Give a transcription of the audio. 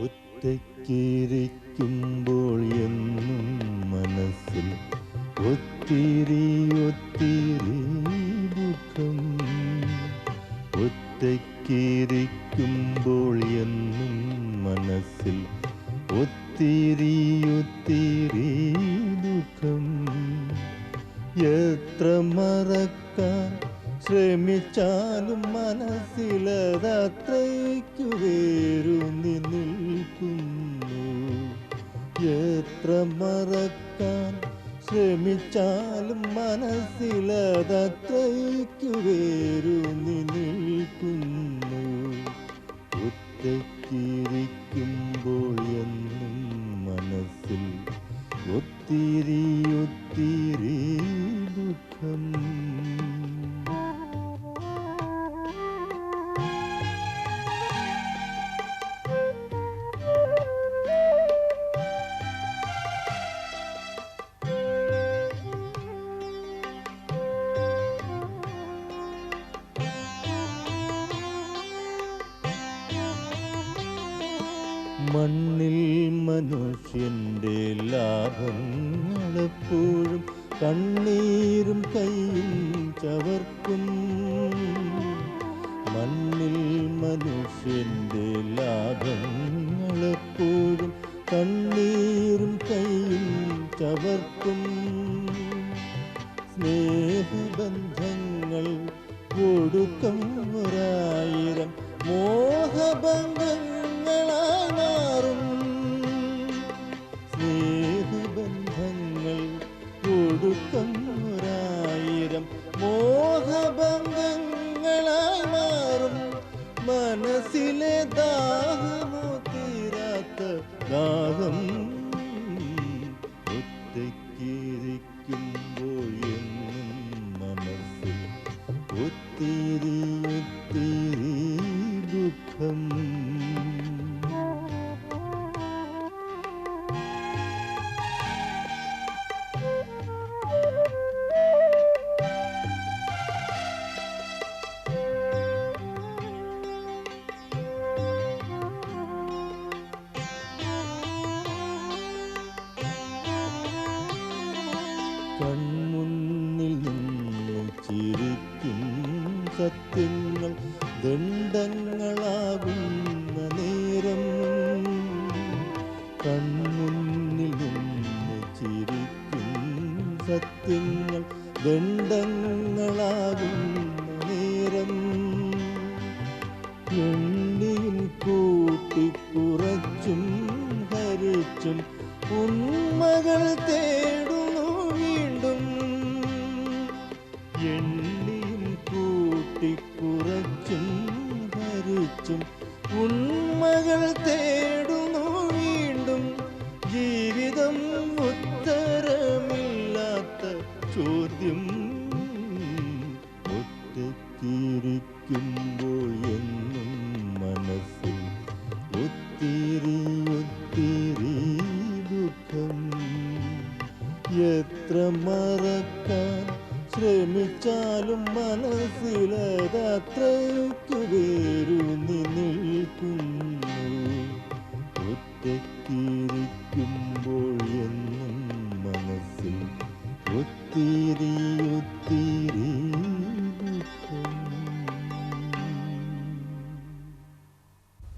ഒറ്റയ്ക്കിരിക്കുമ്പോൾ എന്നും മനസ്സിൽ ഒത്തിരി ഒത്തിരി ദുഃഖം. ഒറ്റയ്ക്കിരിക്കുമ്പോൾ എന്നും മനസ്സിൽ ഒത്തിരി ഒത്തിരി ദുഃഖം. എത്ര മറക്കാൻ ശ്രമിച്ചാലും മനസ്സിലതത്രയ്ക്കു വേരുന്നി നിൽക്കുന്നു. എത്ര മറക്കാൻ ശ്രമിച്ചാലും മനസ്സിലതത്രയ്ക്കു വേരുന്നി നിൽക്കുന്നു. ഒറ്റയ്ക്കിരിക്കുമ്പോൾ എന്നും മനസ്സിൽ ഒത്തിരി ഒത്തിരി ദുഃഖം. മണ്ണിൽ മനുഷ്യന്റെ ലാഭങ്ങളെപ്പോഴും കണ്ണീരും കൈയും ചവർക്കും. മണ്ണിൽ മനുഷ്യന്റെ ലാഭങ്ങളെപ്പോഴും കണ്ണീരും കൈയും ചവർക്കും. സ്നേഹബന്ധങ്ങൾ കൊടുക്കും ഒരായിരം മോഹഭംഗങ്ങളായി ഒരായിരം മോഹഭംഗങ്ങളായി മാറും. മനസ്സിലെ ദാഹമോ തീരാത്ത ദാഹം ഒറ്റയ്ക്കിരിക്കുമ്പോൾ മനസ്സിൽ ഒത്തിരി ഒത്തിരി ദുഃഖം. കൺമുന്നിൽ ചിരിക്കും സത്യങ്ങൾ ദണ്ഡങ്ങളാകുന്ന നേരം. കൺമുന്നിൽ ചിരിക്കും സത്യങ്ങൾ ദണ്ഡങ്ങളാകുന്ന നേരം. എണ്ണിയും കൂട്ടിക്കുറച്ചും എണ്ണിയും കൂട്ടിക്കുറച്ചും ഭരിച്ചും ഉന്മകൾ തേടുന്നു വീണ്ടും. ജീവിതം ഉത്തരമില്ലാത്ത ചോദ്യം ഒറ്റയ്ക്കിരിക്കുമ്പോൾ എന്നും മനസ്സിൽ ഒത്തിരി ഒത്തിരി ദുഃഖം. എത്ര മറക്കാൻ ശ്രമിച്ചാലും മനസ്സിലതത്രയ്ക്കു വേരുന്നി നിൽക്കുന്നു. ഒറ്റയ്ക്കിരിക്കുമ്പോൾ എന്നും മനസ്സിൽ ഒത്തിരി ഒത്തിരി